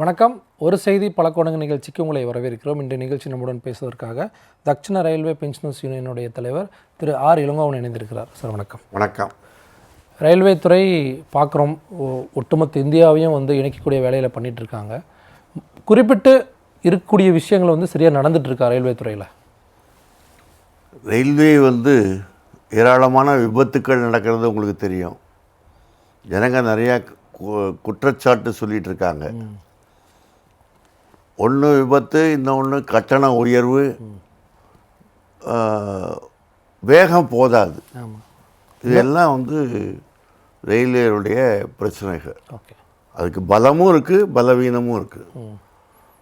வணக்கம். ஒரு செய்தி பல கோணங்க நிகழ்ச்சிக்கு உங்களை வரவேற்கிறோம். இன்றைய நிகழ்ச்சி நம்முடன் பேசுவதற்காக தட்சிண ரயில்வே பென்ஷனர்ஸ் யூனியனுடைய தலைவர் திரு ஆர் இளங்கோவன் இணைந்திருக்கிறார். சார் வணக்கம். வணக்கம். ரயில்வே துறை பார்க்குறோம். ஒட்டுமொத்த இந்தியாவையும் வந்து இணைக்கக்கூடிய வேலையில் பண்ணிட்டு இருக்காங்க குறிப்பிட்டு இருக்கக்கூடிய விஷயங்கள் வந்து சரியாக நடந்துட்டு இருக்கா ரயில்வே துறையில்? ரயில்வே வந்து ஏராளமான விபத்துக்கள் நடக்கிறது உங்களுக்கு தெரியும். ஜனங்க நிறையா குற்றச்சாட்டு சொல்லிட்டு இருக்காங்க ஒன்று விபத்து இன்னொன்று கட்டண உயர்வு வேகம் போதாது. இதெல்லாம் வந்து ரயில்வேயுடைய பிரச்சனைகள். ஓகே. அதுக்கு பலமும் இருக்குது பலவீனமும் இருக்குது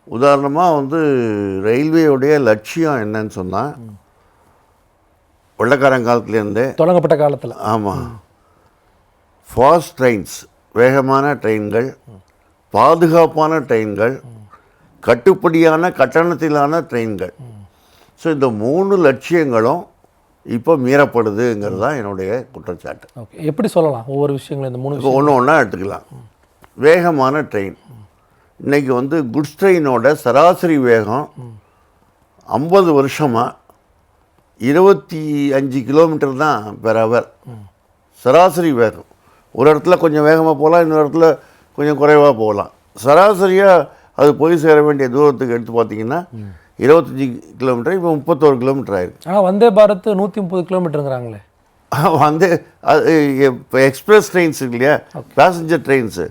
உதாரணமாக வந்து ரயில்வேயுடைய லட்சியம் என்னன்னு சொன்னால் வெள்ளக்காரங்காலத்துலேருந்தே தொடங்கப்பட்ட காலத்தில். ஆமாம் ஃபாஸ்ட் ட்ரெயின்ஸ் வேகமான ட்ரெயின்கள் பாதுகாப்பான ட்ரெயின்கள் கட்டுப்படியான கட்டணத்திலான ட்ரெயின்கள். ஸோ இந்த மூணு லட்சியங்களும் இப்போ மீறப்படுதுங்கிறது தான் என்னுடைய குற்றச்சாட்டு. ஓகே எப்படி சொல்லலாம்? ஒவ்வொரு விஷயங்களும் இந்த மூணு இப்போ ஒன்று ஒன்றா எடுத்துக்கலாம். வேகமான ட்ரெயின். இன்னைக்கு வந்து குட்ஸ் ட்ரெயினோட சராசரி வேகம் ஐம்பது வருஷமாக இருபத்தி அஞ்சு கிலோமீட்டர் தான் பெர் ஹவர் சராசரி வேகம். ஒரு இடத்துல கொஞ்சம் வேகமாக போகலாம் இன்னொரு இடத்துல கொஞ்சம் குறைவாக போகலாம். சராசரியாக அது போய் சேர வேண்டிய தூரத்துக்கு எடுத்து பார்த்தீங்கன்னா இருபத்தஞ்சி கிலோமீட்டர் இப்போ முப்பத்தோரு கிலோமீட்டர் ஆயிருக்கு. ஆனால் வந்தே பாரத் நூற்றி முப்பது கிலோமீட்டருங்கிறாங்களே. வந்து அது இப்போ எக்ஸ்பிரஸ் ட்ரெயின்ஸ் இருக்கு இல்லையா? பேசஞ்சர் ட்ரெயின்ஸு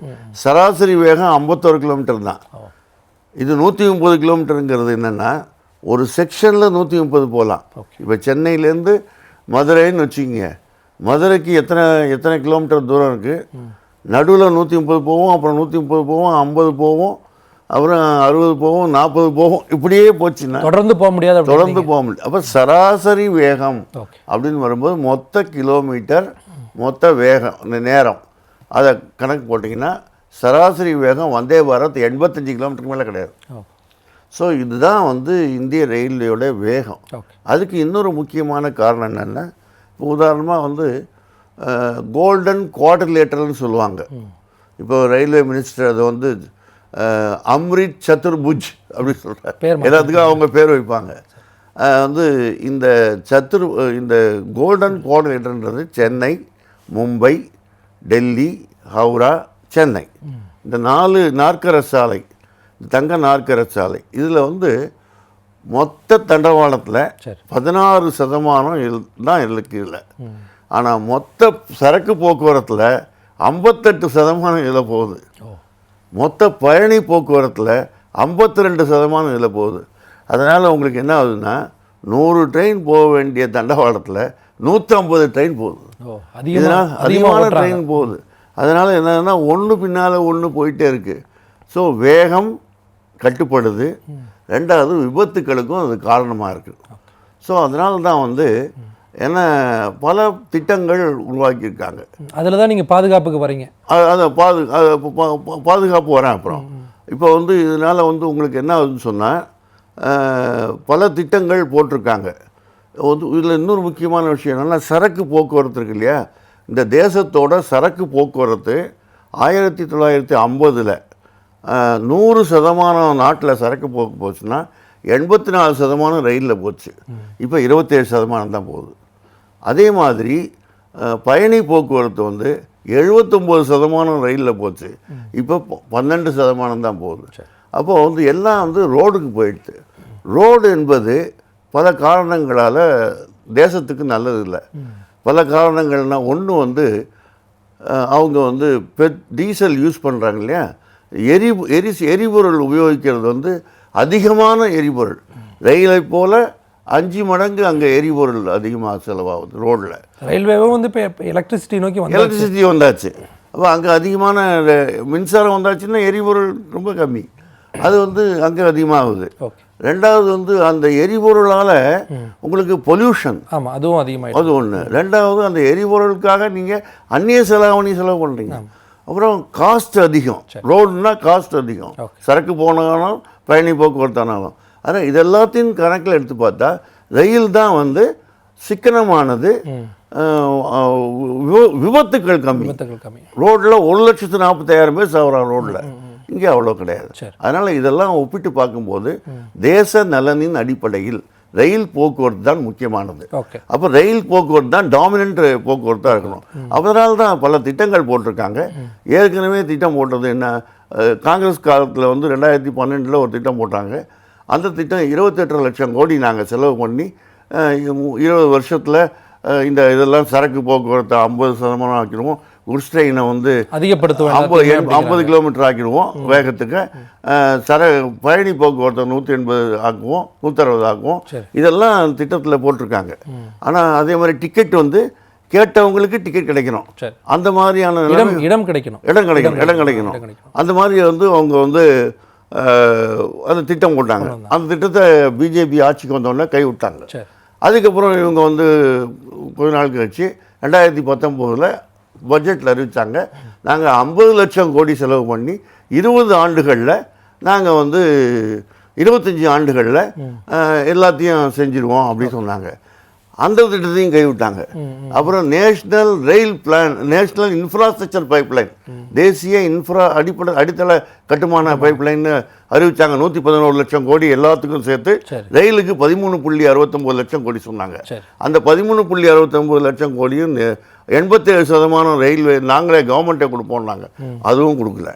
சராசரி வேகம் ஐம்பத்தோரு கிலோமீட்டர் தான். இது நூற்றி முப்பது கிலோமீட்டருங்கிறது என்னென்னா ஒரு செக்ஷனில் நூற்றி முப்பது போகலாம். இப்போ சென்னையிலேருந்து மதுரைன்னு வச்சுக்கோங்க. மதுரைக்கு எத்தனை எத்தனை கிலோமீட்டர் தூரம் இருக்குது நடுவில் நூற்றி முப்பது போவோம் அப்புறம் நூற்றி முப்பது போவோம் ஐம்பது போவோம் அப்புறம் அறுபது போவோம் நாற்பது போவோம் இப்படியே போச்சுன்னா தொடர்ந்து போக முடியாது தொடர்ந்து போக முடியும் அப்போ சராசரி வேகம் அப்படின்னு வரும்போது மொத்த கிலோமீட்டர் மொத்த வேகம் இந்த நேரம் அதை கணக்கு போட்டிங்கன்னா சராசரி வேகம் வந்தே பாரத் எண்பத்தஞ்சு கிலோமீட்டருக்கு மேலே கிடையாது. ஸோ இதுதான் வந்து இந்திய ரயில்வேயோட வேகம். அதுக்கு இன்னொரு முக்கியமான காரணம் என்னென்னா இப்போ உதாரணமாக வந்து கோல்டன் குவார்டர்லேட்டர்னு சொல்லுவாங்க. இப்போ ரயில்வே மினிஸ்டர் அதை வந்து அம்ரித் சதுர்புஜ் அப்படின்னு சொல்கிறார் எல்லாத்துக்கும் அவங்க பேர் வைப்பாங்க. வந்து இந்த சத்துர் இந்த கோல்டன் குவார்டர்லேட்டர்ன்றது சென்னை மும்பை டெல்லி ஹவுரா சென்னை. இந்த நாலு நாற்கர சாலை தங்க நாற்கர சாலை இதில் வந்து மொத்த தண்டவாளத்தில் பதினாறு சதமானம் இல் தான் இருக்கு இதில். ஆனால் மொத்த சரக்கு போக்குவரத்தில் ஐம்பத்தெட்டு சதமானம் இதில் போகுது. மொத்த பயணி போக்குவரத்தில் ஐம்பத்தி ரெண்டு சதமானம் இதில் போகுது. அதனால் உங்களுக்கு என்ன ஆகுதுன்னா நூறு ட்ரெயின் போக வேண்டிய தண்டவாளத்தில் நூற்றம்பது ட்ரெயின் போகுது. இதனால் அதிகமான ட்ரெயின் போகுது. அதனால் என்னன்னா ஒன்று பின்னால் ஒன்று போயிட்டே இருக்குது ஸோ வேகம் கட்டுப்படுது. ரெண்டாவது விபத்துக்களுக்கும் அது காரணமாக இருக்குது ஸோ அதனால தான் வந்து என்ன பல திட்டங்கள் உருவாக்கியிருக்காங்க. அதில் தான் நீங்கள் பாதுகாப்புக்கு வரீங்க. அது பாது பாதுகாப்பு வரேன் அப்புறம். இப்போ வந்து இதனால் வந்து உங்களுக்கு என்ன ஆகுதுன்னு சொன்னால் பல திட்டங்கள் போட்டிருக்காங்க. வந்து இதில் இன்னொரு முக்கியமான விஷயம் என்னென்னா சரக்கு போக்குவரத்து இருக்கு இல்லையா? இந்த தேசத்தோட சரக்கு போக்குவரத்து ஆயிரத்தி தொள்ளாயிரத்தி ஐம்பதில் நூறு சதமானம் நாட்டில் சரக்கு போக்கு போச்சுன்னா எண்பத்தி நாலு சதமானம் ரயிலில் போச்சு. இப்போ இருபத்தேழு சதமானம் தான் போகுது. அதே மாதிரி பயணி போக்குவரத்து வந்து எழுபத்தொம்போது சதமானம் ரயிலில் போச்சு. இப்போ பன்னெண்டு சதமானம் தான் போகுது. அப்போ வந்து எல்லாம் வந்து ரோடுக்கு போயிடுது ரோடு என்பது பல காரணங்களால் தேசத்துக்கு நல்லது இல்லை பல காரணங்கள்னால் ஒன்று வந்து அவங்க வந்து பெட் டீசல் யூஸ் பண்ணுறாங்க இல்லையா? எரி எரி எரிபொருள் உபயோகிக்கிறது வந்து அதிகமான எரிபொருள். ரயிலை போல் அஞ்சு மடங்கு அங்கே எரிபொருள் அதிகமாக செலவாகுது ரோட்டில் ரயில்வேவும் வந்து இப்போ எலக்ட்ரிசிட்டி நோக்கி வந்து எலக்ட்ரிசிட்டி வந்தாச்சு. அப்போ அங்கே அதிகமான மின்சாரம் வந்தாச்சுன்னா எரிபொருள் ரொம்ப கம்மி. அது வந்து அங்கே அதிகமாகுது. ரெண்டாவது வந்து அந்த எரிபொருளால் உங்களுக்கு பொல்யூஷன் ஆமாம் அதுவும் அதிகமாகிடும் அது ஒன்று ரெண்டாவது அந்த எரிபொருளுக்காக நீங்கள் அந்நிய செலவணி செலவு பண்ணுறீங்க அப்புறம் காஸ்ட் அதிகம். ரோடுனா காஸ்ட் அதிகம். சரக்கு போனாலும் பயணி போக்குவரத்தானாலும் ஆனால் இது எல்லாத்தையும் கணக்கில் எடுத்து பார்த்தா ரயில் தான் வந்து சிக்கனமானது விபத்துக்கள் கம்மி. ரோட்டில் ஒரு லட்சத்து நாற்பத்தாயிரம் பேர் சாகுறான் ரோட்டில் இங்கே அவ்வளோ கிடையாது. அதனால் இதெல்லாம் ஒப்பிட்டு பார்க்கும்போது தேச நலனின் அடிப்படையில் ரயில் போக்குவரத்து தான் முக்கியமானது. அப்போ ரயில் போக்குவரத்து தான் டாமினன்ட் போக்குவரத்தாக இருக்கணும். அதனால தான் பல திட்டங்கள் போட்டிருக்காங்க. ஏற்கனவே திட்டம் போட்டது என்ன? காங்கிரஸ் காலத்தில் வந்து ரெண்டாயிரத்தி பன்னெண்டில் ஒரு திட்டம் போட்டாங்க. அந்த திட்டம் இருபத்தெட்டு லட்சம் கோடி நாங்கள் செலவு பண்ணி இருபது வருஷத்தில் இந்த இதெல்லாம் சரக்கு போக்குவரத்தை ஐம்பது சதமானம் ஆக்கிடுவோம். குட்ஸ் ட்ரெயினை வந்து அதிகப்படுத்துவோம் ஐம்பது ஐம்பது கிலோமீட்டர் ஆக்கிடுவோம் வேகத்துக்கு. சர பயணி போக்குவரத்தை நூற்றி எண்பது ஆக்குவோம் நூற்றறுபது ஆக்குவோம். இதெல்லாம் திட்டத்தில் போட்டிருக்காங்க. ஆனால் அதே மாதிரி டிக்கெட் வந்து கேட்டவங்களுக்கு டிக்கெட் கிடைக்கணும். அந்த மாதிரியான இடம் கிடைக்கணும். இடம் கிடைக்கணும். இடம் கிடைக்கணும். அந்த மாதிரி வந்து அவங்க வந்து அந்த திட்டம் போட்டாங்க அந்த திட்டத்தை பிஜேபி ஆட்சிக்கு வந்தோடனே கை விட்டாங்க சரி. அதுக்கப்புறம் இவங்க வந்து கொஞ்ச நாள் கழிச்சு ரெண்டாயிரத்தி பத்தொம்போதில் பட்ஜெட்டில் அறிவித்தாங்க நாங்கள் ஐம்பது லட்சம் கோடி செலவு பண்ணி இருபது ஆண்டுகளில் நாங்கள் வந்து இருபத்தஞ்சி ஆண்டுகளில் எல்லாத்தையும் செஞ்சிருவோம் அப்படின்னு சொன்னாங்க. அந்த திட்டத்தையும் கைவிட்டாங்க. அப்புறம் national rail plan national infrastructure pipeline தேசிய இன்ஃப்ரா அடிப்படை அடித்தள கட்டுமான பைப்லைன்னு அறிவிச்சாங்க. நூற்றி பதினோரு லட்சம் கோடி எல்லாத்துக்கும் சேர்த்து சரி. ரயிலுக்கு பதிமூணு புள்ளி அறுபத்தொம்போது லட்சம் கோடி சொன்னாங்க. அந்த பதிமூணு புள்ளி அறுபத்தொம்போது லட்சம் கோடியும் எண்பத்தேழு சதமானம் ரயில்வே நாங்களே கவர்மெண்ட்டே கொடுப்போம்னாங்க. அதுவும் கொடுக்கல.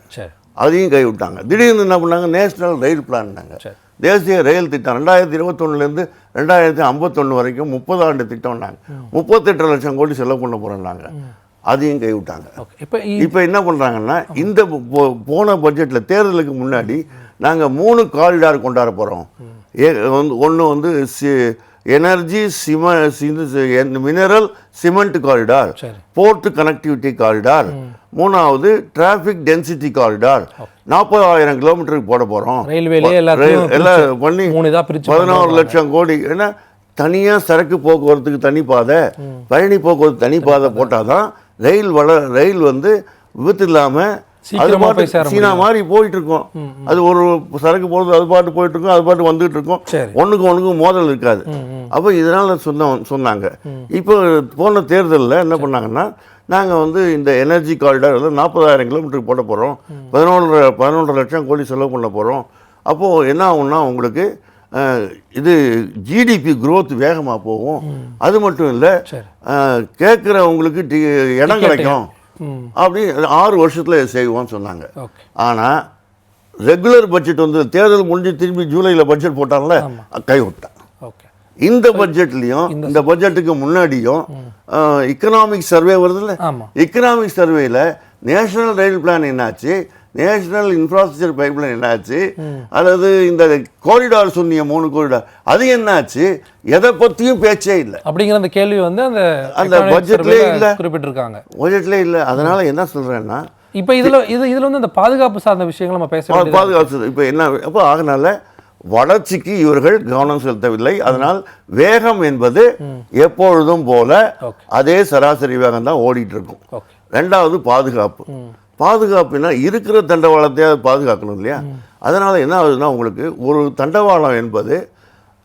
அதையும் கைவிட்டாங்க. திடீர்னு என்ன பண்ணாங்க? நேஷ்னல் ரயில் பிளான்னாங்க. தேசிய ரயில் திட்டம் ரெண்டாயிரத்தி இருபத்தொன்னுலேருந்து ரெண்டாயிரத்தி ஐம்பத்தொன்று வரைக்கும் முப்பது ஆண்டு திட்டம்னாங்க. முப்பத்தெட்டு லட்சம் கோடி செலவு பண்ண போகிறோம்னாங்க அதையும் கைவிட்டாங்க. இப்போ இப்போ என்ன பண்ணுறாங்கன்னா இந்த போ- போன பட்ஜெட்டில் தேர்தலுக்கு முன்னாடி நாங்கள் மூணு காரிடார் கொண்டாட போகிறோம் ஏ வந்து ஒன்று வந்து சி energy சிம mineral cement corridor port connectivity corridor மூணாவது டிராஃபிக் டென்சிட்டி காரிடார் நாற்பதாயிரம் கிலோமீட்டருக்கு போட போகிறோம் எல்லாம் பண்ணி பதினோரு லட்சம் கோடி ஏன்னா தனியாக சரக்கு போக்குவரத்துக்கு தனி பாதை பயணி போக்குவரத்து தனி பாதை போட்டால் தான் ரயில் வள ரயில் வந்து விபத்து இல்லாமல் அது பாட்டு சீனா மாதிரி போயிட்டு இருக்கும் அது ஒரு சரக்கு போகிறது அது பாட்டு போயிட்டு இருக்கும் அது பாட்டு வந்துட்டு இருக்கும் சரி. ஒன்றுக்கு ஒன்றுக்கும் மோதல் இருக்காது. அப்போ இதனால் சொன்ன சொன்னாங்க. இப்போ போன தேர்தலில் என்ன பண்ணாங்கன்னா நாங்கள் வந்து இந்த எனர்ஜி காரிடார் வந்து நாற்பதாயிரம் கிலோமீட்டருக்கு போட போகிறோம் பதினொன்று பதினொன்றரை லட்சம் கோடி செலவு பண்ண போகிறோம் அப்போது என்ன ஆகும்னா உங்களுக்கு இது ஜிடிபி growth வேகமாக போகும். அது மட்டும் இல்லை கேட்குறவங்களுக்கு இடம் கிடைக்கும். அப்படி ஆறு வருஷத்தில் செய்வோம்னு சொன்னாங்க. ஆனால் ரெகுலர் பட்ஜெட் வந்து தேர்தல் முடிஞ்சு திரும்பி ஜூலையில் பட்ஜெட் போட்டான்ல கை விட்டான் ஓகே. இந்த பட்ஜெட்லையும் இந்த பட்ஜெட்டுக்கு முன்னாடியும் இக்கனாமிக் சர்வே வருதுல்ல? ஆமாம் எக்கனாமிக் சர்வேல நேஷனல் ரயில் பிளான் என்னாச்சு? நேஷனல் இன்ஃப்ராஸ்ட்ரக்சர் பைப்லைன் என்னாச்சு? அல்லது இந்த கோரிடார் சொன்னிய மூணு கோரிடார். அது என்னாச்சு? எதை பற்றியும் பேச்சே இல்லை. அப்படிங்கிற அந்த கேள்வி வந்து அந்த அந்த ல இல்ல. குறிப்பிட்டிருக்காங்க. பட்ஜெட்லேயே இல்லை. அதனால என்ன சொல்கிறேன்னா இப்போ இதுல இது இதுல வந்து அந்த பாதுகாப்பு சார்ந்த விஷயங்கள் நம்ம பேச வேண்டியது பாதுகாப்பு இப்போ என்ன அப்போ அதனால வளர்ச்சிக்கு இவர்கள் கவனம் செலுத்தவில்லை. அதனால் வேகம் என்பது எப்பொழுதும் போல அதே சராசரி வேகம் தான் ஓடிட்டு இருக்கும். ரெண்டாவது பாதுகாப்பு. பாதுகாப்புனா இருக்கிற தண்டவாளத்தையாவது பாதுகாக்கணும் இல்லையா? அதனால் என்ன ஆகுதுன்னா உங்களுக்கு ஒரு தண்டவாளம் என்பது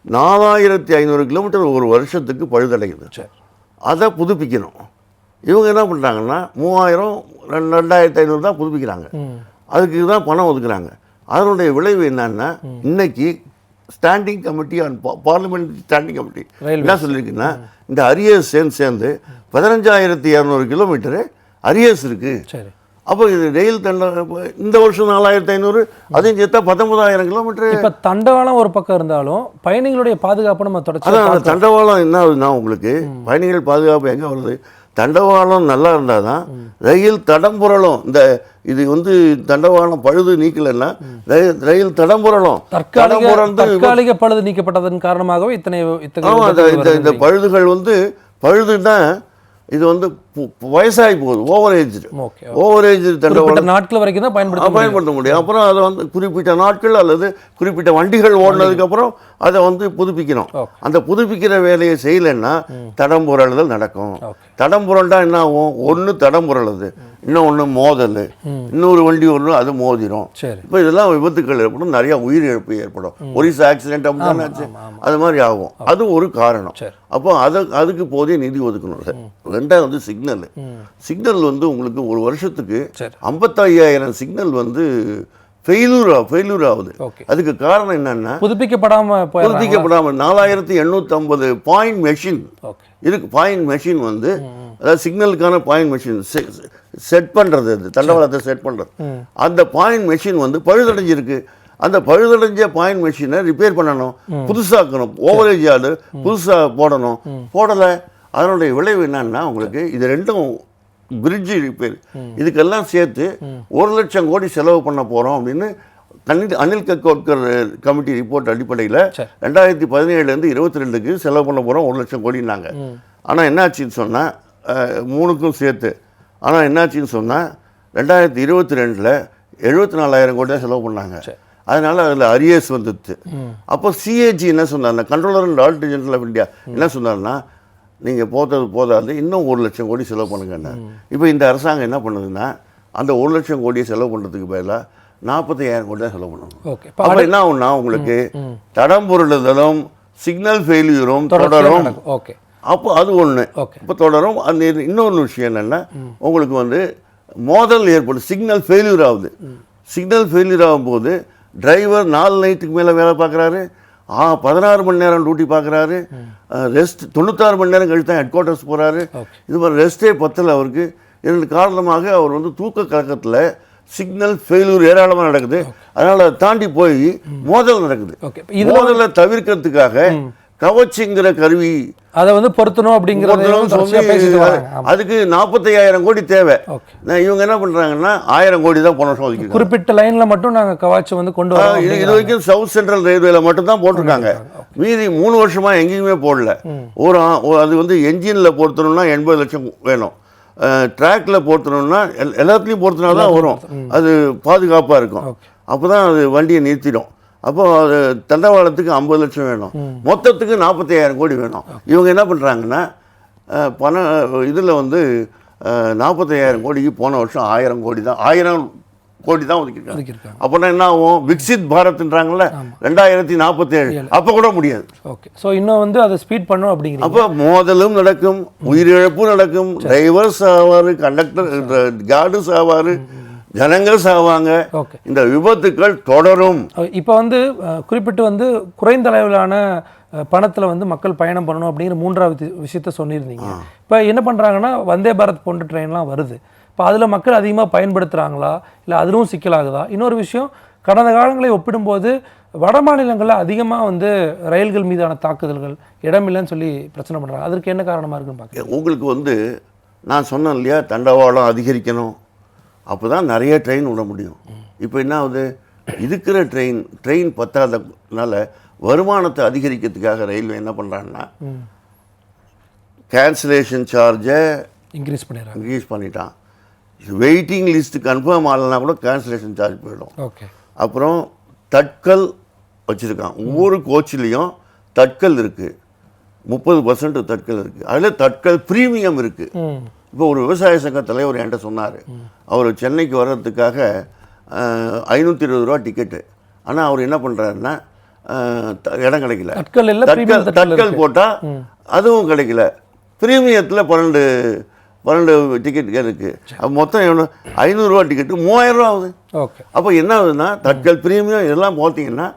நாலாயிரத்தி ஐநூறு கிலோமீட்டர் ஒரு வருஷத்துக்கு பழுதடையுது. சரி. அதை புதுப்பிக்கணும். இவங்க என்ன பண்ணுறாங்கன்னா மூவாயிரம் ரெண்டு ரெண்டாயிரத்தி ஐநூறு தான் புதுப்பிக்கிறாங்க. அதுக்கு தான் பணம் ஒதுக்குறாங்க. அதனுடைய விளைவு என்னன்னா இன்னைக்கு standing committee and parliament standing committee. என்ன சொல்லியிருக்குன்னா இந்த அரியர்ஸ் சேர்ந்து சேர்ந்து பதினஞ்சாயிரத்தி இரநூறு கிலோமீட்டரு அரியர்ஸ் இருக்குது அப்போ இது ரயில் தண்ட இந்த வருஷம் நாலாயிரத்தி ஐநூறு அதையும் சேர்த்தா பத்தொன்பதாயிரம் கிலோமீட்டரு. இப்ப தண்டவாளம் ஒரு பக்கம் இருந்தாலும் பயணிகளுடைய பாதுகாப்பு நம்ம தொடர்ச்சி அதான் தண்டவாளம் என்ன ஆகுதுன்னா உங்களுக்கு பயணிகள் பாதுகாப்பு எங்கே வருது? தண்டவாளம் நல்லா இருந்தால் தான் ரயில் தடம் புரளும் இந்த இது வந்து தண்டவாளம் பழுது நீக்கலைன்னா ரயில் தடம் புரளும் தற்காலிக பழுது நீக்கப்பட்டதன் காரணமாகவே இத்தனை இத்தனை இந்த. பழுதுகள் வந்து பழுதுன்னா இது வந்து வயசாகி போகுது ஓவர் ஏஜ் ஓவர் ஏஜ் தண்டவாளம். நாட்கள் வரைக்கும் தான் பயன்படுத்த முடியும். பயன்படுத்த முடியும். அப்புறம் அதை வந்து குறிப்பிட்ட நாட்கள் அல்லது குறிப்பிட்ட வண்டிகள் ஓடினதுக்கப்புறம் அதை வந்து புதுப்பிக்கணும். அந்த புதுப்பிக்கிற வேலையை செய்யலைன்னா தடம் புரளுதல் நடக்கும். ஓகே. தடம் புரண்டா என்ன ஆகும்? ஒன்று தடம் புரளுது. இன்னும் ஒன்று மோதல் இன்னொரு வண்டி ஒன்று அது மோதிரும். சரி. இப்போ இதெல்லாம் விபத்துக்கள் ஏற்படும் நிறைய உயிரிழப்பு ஏற்படும். ஒரிசா ஆக்சிடென்ட் அப்படிதானே ஆச்சு. அது மாதிரி ஆகும். அது ஒரு காரணம். அப்போ அதை அதுக்கு போதிய நிதி ஒதுக்கணும். சார் ரெண்டாவது சிக்னல். சிக்னல் வந்து உங்களுக்கு ஒரு வருஷத்துக்கு ஐம்பத்தையாயிரம் சிக்னல் வந்து ஃபெயிலூர் ஃபெயிலூர் ஆகுது. அதுக்கு காரணம் என்னன்னா புதுப்பிக்கப்படாம புதுப்பிக்கப்படாமல் நாலாயிரத்தி எண்ணூற்றம்பது பாயிண்ட் மெஷின் இதுக்கு பாயிண்ட் மெஷின் வந்து அதாவது சிக்னலுக்கான பாயிண்ட் மெஷின் செட் பண்ணுறது அது தண்டவாளத்தை செட் பண்ணுறது அந்த பாயிண்ட் மெஷின் வந்து பழுதடைஞ்சிருக்கு. அந்த பழுதடைஞ்ச பாயிண்ட் மெஷினை ரிப்பேர் பண்ணணும் புதுசாக்கணும் ஓவரேஜ் ஆர்டு புதுசாக போடணும். போடலை. அதனுடைய விளைவு என்னன்னா உங்களுக்கு இது ரெண்டும் பிரிட்ஜு ரிப்பேர் இதுக்கெல்லாம் சேர்த்து ஒரு லட்சம் கோடி செலவு பண்ண போகிறோம் அப்படின்னு அனில் அனில் கக்கோட்கர் கமிட்டி ரிப்போர்ட் அடிப்படையில். ரெண்டாயிரத்தி பதினேழுலேருந்து இருபத்தி ரெண்டுக்கு செலவு பண்ண போகிறோம் ஒரு லட்சம் கோடினாங்க ஆனால் என்னாச்சுன்னு சொன்னால் மூணுக்கும் சேர்த்து. ஆனால் என்னாச்சுன்னு சொன்னால் ரெண்டாயிரத்தி இருபத்தி ரெண்டில் எழுபத்தி நாலாயிரம் கோடி தான் செலவு பண்ணாங்க. அதனால் அதில் அரியர்ஸ் வந்துடுது அப்போ சிஏஜி என்ன சொன்னார் controller and auditor general of India என்ன சொன்னார்னா நீங்கள் போத்தது போதாது இன்னும் ஒரு லட்சம் கோடி செலவு பண்ணுங்கன்னு. இப்போ இந்த அரசாங்கம் என்ன பண்ணுதுன்னா அந்த ஒரு லட்சம் கோடியை செலவு பண்ணுறதுக்கு பதிலாக நாற்பத்தையாயிரம் கோடி தான் செலவு பண்ணணும். அப்போ என்ன ஆகும்னா உங்களுக்கு தடம் பொருளுதலும் சிக்னல் ஃபெயிலியரும் தொடரும். ஓகே. அப்போ அது ஒன்று ஓகே இப்போ தொடரும். அந்த இன்னொரு விஷயம் என்னென்னா உங்களுக்கு வந்து மோதல் ஏற்படும். சிக்னல் ஃபெயிலியர் ஆகுது. சிக்னல் ஃபெயிலியர் ஆகும்போது டிரைவர் நாலு நைட்டுக்கு மேலே வேலை பார்க்குறாரு. ஆ பதினாறு மணி நேரம் டியூட்டி பார்க்குறாரு. ரெஸ்ட் தொண்ணூத்தாறு மணி நேரம் கழித்து தான் ஹெட் குவார்ட்டர்ஸ் போகிறாரு இது மாதிரி ரெஸ்ட்டே பத்தல அவருக்கு. இதன் காரணமாக அவர் வந்து தூக்க கலக்கத்தில் சிக்னல் ஃபெயிலியர் ஏராளமாக நடக்குது. அதனால் அதை தாண்டி போய் மோதல் நடக்குது. மோதலை தவிர்க்கிறதுக்காக கவச்சிங்கிற கருவி அதை வந்து பொருத்தணும் அப்படிங்கிறத. அதுக்கு நாற்பத்தையாயிரம் கோடி தேவை. இவங்க என்ன பண்றாங்கன்னா ஆயிரம் கோடி தான் போன வருஷம் ஒதுக்கிருக்காங்க குறிப்பிட்ட லைன்ல மட்டும் நாங்க கவாச்சு வந்து கொண்டு வரோம் இது. வரைக்கும் சவுத் சென்ட்ரல் ரயில்வேல மட்டும் தான் போட்டிருக்காங்க மீதி மூணு வருஷமா எங்கேயுமே போடல. ஒரு அது வந்து என்ஜினில் பொருத்தணும்னா எண்பது லட்சம் வேணும். ட்ராக்ல பொருத்தணும்னா எல்- எல்லாத்துலேயும் பொருத்தினா தான் வரும். அது பாதுகாப்பாக இருக்கும். அப்போ தான் அது வண்டியை நிறுத்திடும். அப்போ அது தண்டவாளத்துக்கு ஐம்பது லட்சம் வேணும். மொத்தத்துக்கு நாற்பத்தையாயிரம் கோடி வேணும். இவங்க என்ன பண்ணுறாங்கன்னா பண இதில் வந்து நாற்பத்தையாயிரம் கோடிக்கு போன வருஷம் ஆயிரம் கோடி தான் ஆயிரம் கோடி தான் ஒதுக்கிருக்காங்க ஒதுக்கியிருக்காங்க. அப்போனா என்ன ஆகும்? விக்சித் பாரத்ன்றாங்கல்ல ரெண்டாயிரத்தி நாற்பத்தேழு அப்போ கூட முடியாது. ஓகே. ஸோ இன்னும் வந்து அதை ஸ்பீட் பண்ணும் அப்படிங்கிறீங்க. அப்போ மோதலும் நடக்கும் உயிரிழப்பும் நடக்கும் டிரைவர் சாவாரு கண்டக்டர் கார்டு சாவாரு ஜனங்கள் சாவாங்க. ஓகே. இந்த விபத்துக்கள் தொடரும். இப்போ வந்து குறிப்பிட்டு வந்து குறைந்த அளவிலான பணத்துல வந்து மக்கள் பயணம் பண்ணணும் அப்படிங்கிற மூன்றாவது விஷயத்த சொல்லியிருந்தீங்க. இப்போ என்ன பண்றாங்கன்னா வந்தே பாரத் போன்ற ட்ரெயின்லாம் வருது. இப்போ அதுல மக்கள் அதிகமா பயன்படுத்துறாங்களா? இல்லை அதுவும் சிக்கலாகுதா? இன்னொரு விஷயம் கடந்த காலங்களை ஒப்பிடும்போது வட மாநிலங்கள்ல அதிகமா வந்து ரயில்கள் மீதான தாக்குதல்கள் இடமில்லைன்னு சொல்லி பிரச்சனை பண்றாங்க. அதற்கு என்ன காரணமா இருக்குன்னு பார்க்குறேன் உங்களுக்கு வந்து நான் சொன்னேன் இல்லையா தண்டவாளம் அதிகரிக்கணும். அப்போ தான் நிறைய ட்ரெயின் விட முடியும். இப்போ என்ன ஆகுது? இருக்கிற ட்ரெயின் ட்ரெயின் பத்தாதனால வருமானத்தை அதிகரிக்கிறதுக்காக ரயில்வே என்ன பண்ணுறாங்கன்னா கேன்சலேஷன் சார்ஜை இன்க்ரீஸ் பண்ணிடுறாங்க. இன்க்ரீஸ் பண்ணிட்டான். வெயிட்டிங் லிஸ்ட் கன்ஃபார்ம் ஆகலைன்னா கூட கேன்சலேஷன் சார்ஜ் போயிடும். ஓகே அப்புறம் தட்கல் வச்சுருக்கான். ஒவ்வொரு கோச்சிலையும் தட்கல் இருக்குது முப்பது பர்சன்ட் தட்கல் இருக்குது அதில் தட்கல் ப்ரீமியம் இருக்குது இப்போ ஒரு விவசாய சங்க தலைவர் என்கிட்ட சொன்னார். அவர் சென்னைக்கு வர்றதுக்காக ஐநூற்றி இருபது ரூபா டிக்கெட்டு ஆனால் அவர் என்ன பண்ணுறாருன்னா இடம் கிடைக்கல. தட்கல் போட்டால் அதுவும் கிடைக்கல. ப்ரீமியத்தில் பன்னெண்டு பன்னெண்டு டிக்கெட் இருக்குது அப்போ மொத்தம் எவ்வளோ? ஐநூறுரூவா டிக்கெட்டு மூவாயிரம் ரூபா ஆகுது. ஓகே. அப்போ என்ன ஆகுதுன்னா தட்கல் பிரீமியம் இதெல்லாம் பார்த்தீங்கன்னா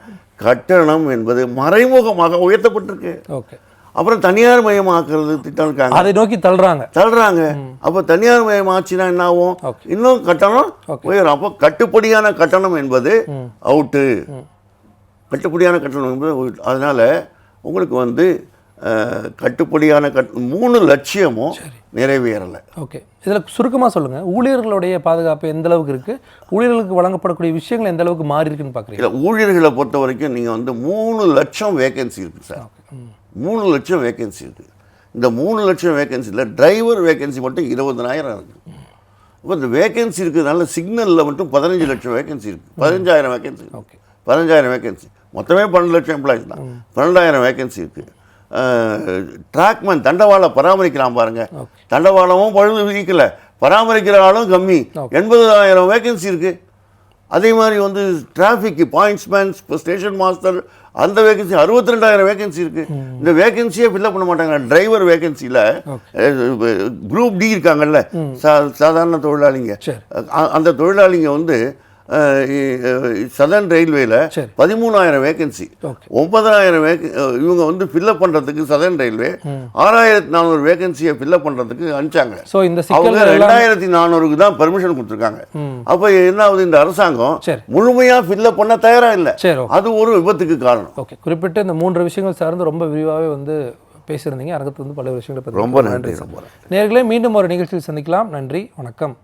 கட்டணம் என்பது மறைமுகமாக உயர்த்தப்பட்டிருக்கு. ஓகே. அப்புறம் தனியார் மயமாக்குறது திட்டம் இருக்காங்க அதை நோக்கி தள்ளுறாங்க. தள்ளுறாங்க. அப்போ தனியார் மயமாச்சுன்னா என்ன ஆகும். இன்னும் கட்டணம் உயரும். அப்போ கட்டுப்படியான கட்டணம் என்பது அவுட்டு. கட்டுப்படியான கட்டணம் என்பது. அதனால உங்களுக்கு வந்து கட்டுப்படியான கட் மூணு லட்சியமும் நிறைவேறலை. ஓகே. இதில் சுருக்கமாக சொல்லுங்கள் ஊழியர்களுடைய பாதுகாப்பு எந்த அளவுக்கு இருக்குது ஊழியர்களுக்கு வழங்கப்படக்கூடிய விஷயங்கள் எந்த அளவுக்கு மாறி இருக்குன்னு பார்க்குறீங்க இல்லை ஊழியர்களை பொறுத்த வரைக்கும் நீங்கள் வந்து மூணு லட்சம் வேகன்சி இருக்குது சார் மூணு லட்சம் வேகன்சி இருக்குது இந்த மூணு லட்சம் வேகன்சியில் டிரைவர் வேகன்சி மட்டும் இருபதனாயிரம் இருக்குது அப்போ இந்த வேகன்சி இருக்கிறதுனால சிக்னலில் மட்டும் பதினஞ்சு லட்சம் வேகன்சி இருக்குது பதினஞ்சாயிரம் வேகன்சி ஓகே. பதினஞ்சாயிரம் வேகன்சி மொத்தமே பன்னெண்டு லட்சம் எம்ப்ளாயிஸ் தான். பன்னெண்டாயிரம் வேகன்சி இருக்குது ட்ராக்மேன் தண்டவாள பராமரிக்கலாம் பாருங்க. தண்டவாளமும் பழுது விதிக்கல பராமரிக்கிற ஆளும் கம்மி. எண்பதாயிரம் வேகன்சி இருக்குது அதே மாதிரி வந்து டிராஃபிக் பாயிண்ட்ஸ்மேன் இப்போ ஸ்டேஷன் மாஸ்டர் அந்த வேகன்சி அறுபத்தி ரெண்டாயிரம் வேகன்சி இருக்குது இந்த வேகன்சியே ஃபில்அப் பண்ண மாட்டாங்க. டிரைவர் வேகன்சியில் குரூப் டி இருக்காங்கல்ல சா சாதாரண தொழிலாளிங்க. அந்த தொழிலாளிங்க வந்து சதர்ன் ரயில்வேல. பதிமூணாயிரம் வேகன்சி ஒன்பதாயிரம் வேக இவங்க வந்து ஃபில்லப் பண்ணுறதுக்கு சதர்ன் ரயில்வே ஆறாயிரத்தி நானூறு வேகன்சியை ஃபில்லப் பண்ணுறதுக்கு அனுப்பிச்சாங்க. அவங்க ரெண்டாயிரத்தி நானூறுக்கு தான் பெர்மிஷன் கொடுத்துருக்காங்க. அப்போ என்ன ஆகுது இந்த அரசாங்கம். முழுமையா ஃபில்லப் பண்ண தயாரா இல்லை. அது ஒரு விபத்துக்கு காரணம். ஓகே. குறிப்பிட்டு இந்த மூன்று விஷயங்கள் சார்ந்து ரொம்ப விரிவாகவே வந்து பேசியிருந்தீங்க. அரங்கத்து வந்து பல விஷயங்களை பற்றி ரொம்ப நன்றி ரொம்ப. நேர்களே மீண்டும் ஒரு நிகழ்ச்சியில் சந்திக்கலாம். நன்றி வணக்கம்.